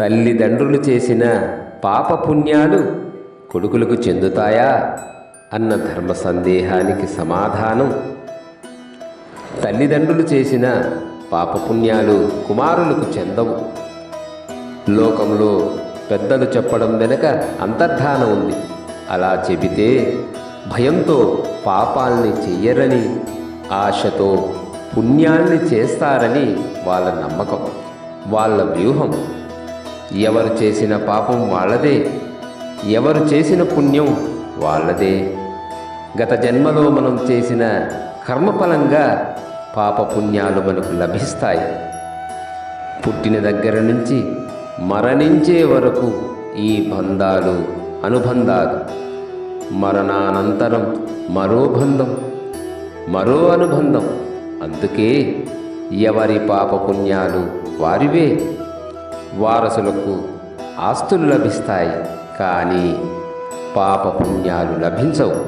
తల్లిదండ్రులు చేసిన పాపపుణ్యాలు కొడుకులకు చెందుతాయా అన్న ధర్మ సందేహానికి సమాధానం. తల్లిదండ్రులు చేసిన పాపపుణ్యాలు కుమారులకు చెందవు. లోకంలో పెద్దలు చెప్పడం వెనుక అంతర్ధానం ఉంది. అలా చెబితే భయంతో పాపాల్ని చెయ్యరని ఆశతో పుణ్యాల్ని చేస్తారని వాళ్ళ నమ్మకం వాళ్ళ వ్యూహం. ఎవరు చేసిన పాపం వాళ్ళదే ఎవరు చేసిన పుణ్యం వాళ్ళదే. గత జన్మలో మనం చేసిన కర్మఫలంగా పాపపుణ్యాలు మనకు లభిస్తాయి. పుట్టిన దగ్గర నుంచి మరణించే వరకు ఈ బంధాలు అనుబంధాలు. మరణానంతరం మరో బంధం మరో అనుబంధం. అందుకే ఎవరి పాపపుణ్యాలు వారివే. వారసులకు ఆస్తులు లభిస్తాయి కానీ పాపపుణ్యాలు లభించవు.